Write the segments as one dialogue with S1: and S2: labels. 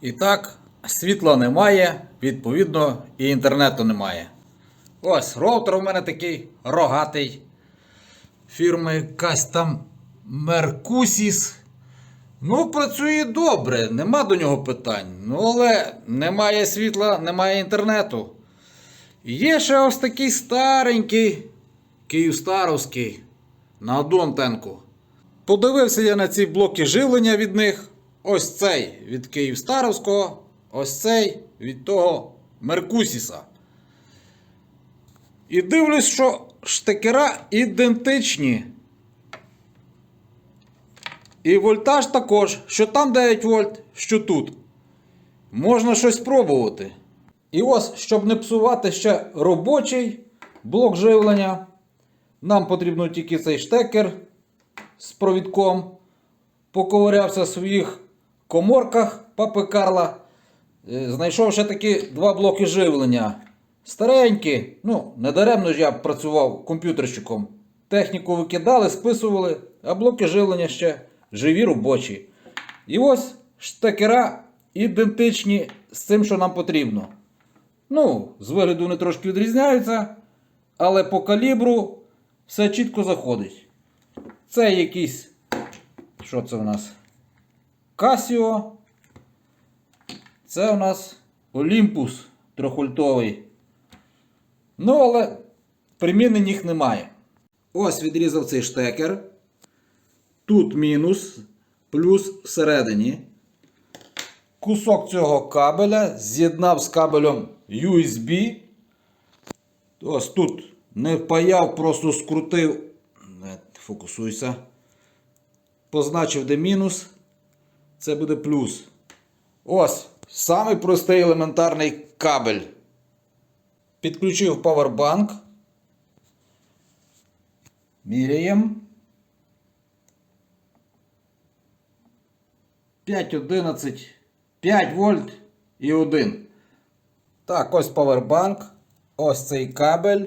S1: І так, світла немає, відповідно, і інтернету немає. Ось роутер у мене такий рогатий. Фірма якась там Меркусіс. Ну, працює добре, нема до нього питань. Ну, але немає світла, немає інтернету. Є ще ось такий старенький Київстаровський на одну. Подивився я на ці блоки живлення від них. Ось цей від Київстаровського, ось цей від того Меркусіса. І дивлюсь, що штекера ідентичні. І вольтаж також, що там 9 вольт, що тут. Можна щось спробувати. І ось, щоб не псувати ще робочий блок живлення, нам потрібно тільки цей штекер з провідком. Поковирявся в своїх коморках папи Карла. Е, Знайшов ще такі два блоки живлення. Старенькі, ну, недаремно ж я працював комп'ютерщиком. Техніку викидали, списували, а блоки живлення ще живі робочі. І ось штекера ідентичні з цим, що нам потрібно. Ну, з вигляду вони трошки відрізняються, але по калібру все чітко заходить. Це якийсь. Що це у нас? Casio. Це у нас Olympus трьохвольтовий. Ну, але примінень їх немає. Ось відрізав цей штекер. Тут мінус, плюс всередині. Кусок цього кабеля з'єднав з кабелем USB. Ось тут не впаяв, просто скрутив. Не, Фокусуйся. Позначив, де мінус. Це буде плюс. Ось самий простий елементарний кабель. Підключив павербанк. Міряємо. 5,11, 5 вольт і 1. Так, ось павербанк. Ось цей кабель.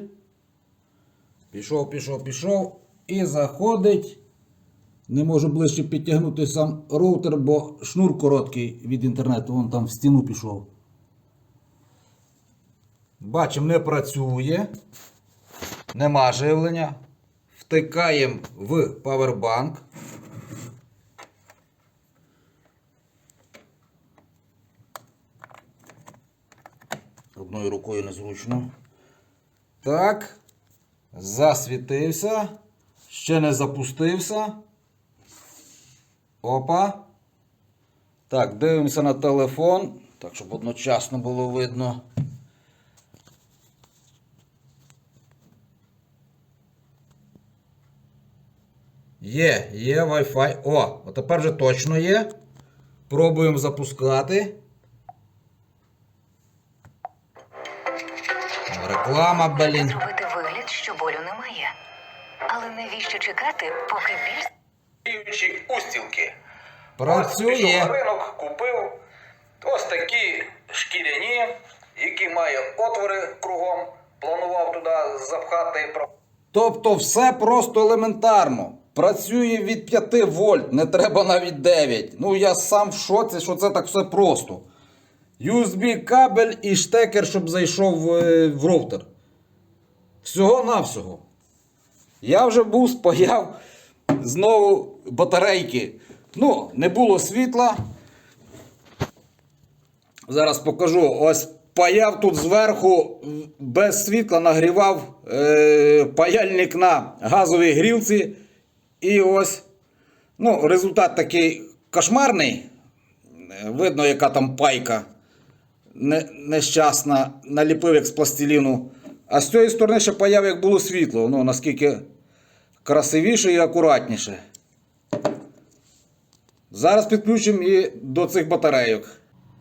S1: Пішов, пішов, пішов. І заходить. Не можу ближче підтягнути сам роутер, бо шнур короткий від інтернету. Вон там в стіну пішов. Бачимо, не працює. Нема живлення. Втикаємо в павербанк. Одною рукою незручно. Так. Засвітився. Ще не запустився. Опа. Так, дивимося на телефон. Так, щоб одночасно було видно. Є, є Wi-Fi. О, тепер вже точно є. Пробуємо запускати. Реклама, блін.
S2: Зробити вигляд, що болю немає. Але навіщо чекати, поки біль
S1: Діючі устілки.
S3: Працює.
S1: Пішов на ринок, купив ось такі шкіряні, які має отвори кругом. Планував туди запхати.
S3: Тобто все просто елементарно. Працює від 5 вольт, не треба навіть 9. Ну я сам в шоці, що це так все просто. USB кабель і штекер, щоб зайшов е, в роутер. Всього-навсього. Я вже був спаяв знову батарейки. Ну, не було світла. Зараз покажу. Ось паяв тут зверху без світла, нагрівав е, паяльник на газовій грілці. І ось ну, результат такий кошмарний. Видно, яка там пайка не, нещасна, наліпив як з пластиліну. А з цієї сторони ще паяв, як було світло. Ну, наскільки красивіше і акуратніше. Зараз підключимо і до цих батарейок.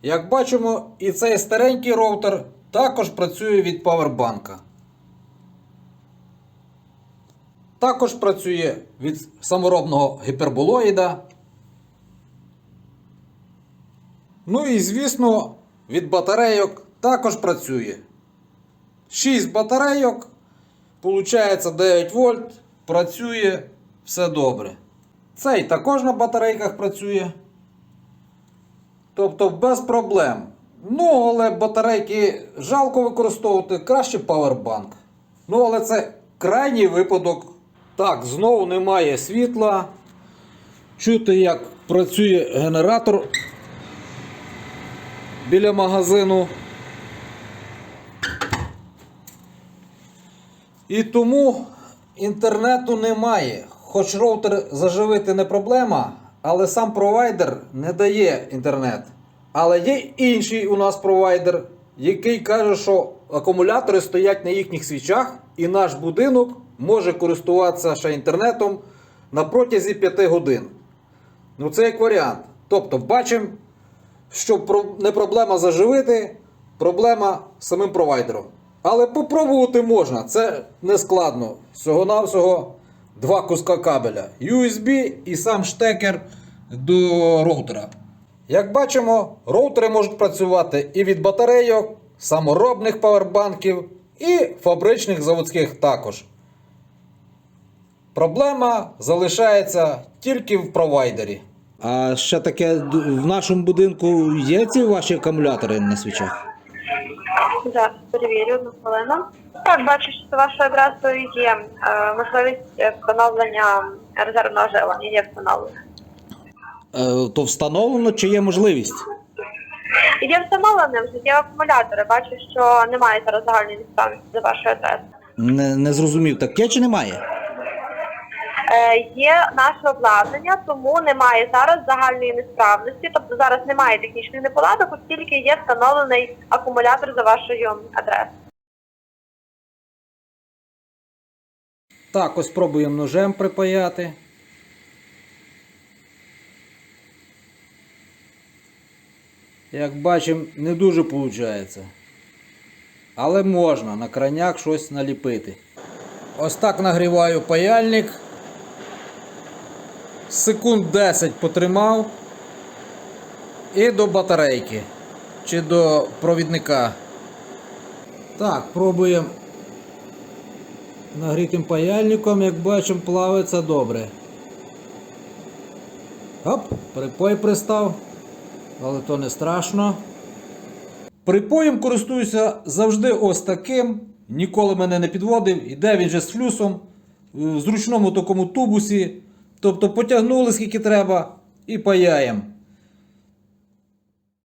S3: Як бачимо, і цей старенький роутер також працює від павербанка. Також працює від саморобного гіперболоїда. Ну і звісно, від батарейок також працює. 6 батарейок, получається 9 вольт, працює все добре. Цей також на батарейках працює.
S1: Тобто без проблем. Ну, але батарейки жалко використовувати, краще павербанк. Ну, але це крайній випадок. Так, знову немає світла. Чути, як працює генератор біля магазину. І тому інтернету немає. Хоч роутер заживити не проблема, але сам провайдер не дає інтернет. Але є інший у нас провайдер, який каже, що акумулятори стоять на їхніх свічах, і наш будинок може користуватися ще інтернетом на протязі 5 годин. Ну, це як варіант. Тобто, бачимо, що не проблема заживити, проблема з самим провайдером. Але попробувати можна, це не складно. Всього-навсього два куска кабеля. USB і сам штекер до роутера. Як бачимо, роутери можуть працювати і від батарейок, саморобних павербанків, і фабричних заводських також. Проблема залишається тільки в провайдері.
S4: А ще таке в нашому будинку є ці ваші акумулятори на свічах?
S5: Зараз перевірю одну хвилину. Так, бачу, що за вашою адресою є е, можливість встановлення резервного живлення, є встановлення.
S4: Е, то встановлено чи є можливість?
S5: Є встановленим, є акумулятори. Бачу, що немає зараз загальної несправності за вашою адресою.
S4: Не, не зрозумів, таке чи немає?
S5: Е, є наше обладнання, тому немає зараз загальної несправності. Тобто зараз немає технічних неполадок, оскільки є встановлений акумулятор за вашою адресою.
S1: Так, ось пробуємо ножем припаяти. Як бачимо, не дуже виходить. Але можна на краняк щось наліпити. Ось так нагріваю паяльник. Секунд 10 потримав. І до батарейки. Чи до провідника. Так, пробуємо нагрітим паяльником, як бачимо, плавиться добре. Оп, припой пристав, але то не страшно. Припоєм користуюся завжди ось таким. Ніколи мене не підводив. Іде він же з флюсом в зручному такому тубусі. Тобто потягнули скільки треба і паяємо.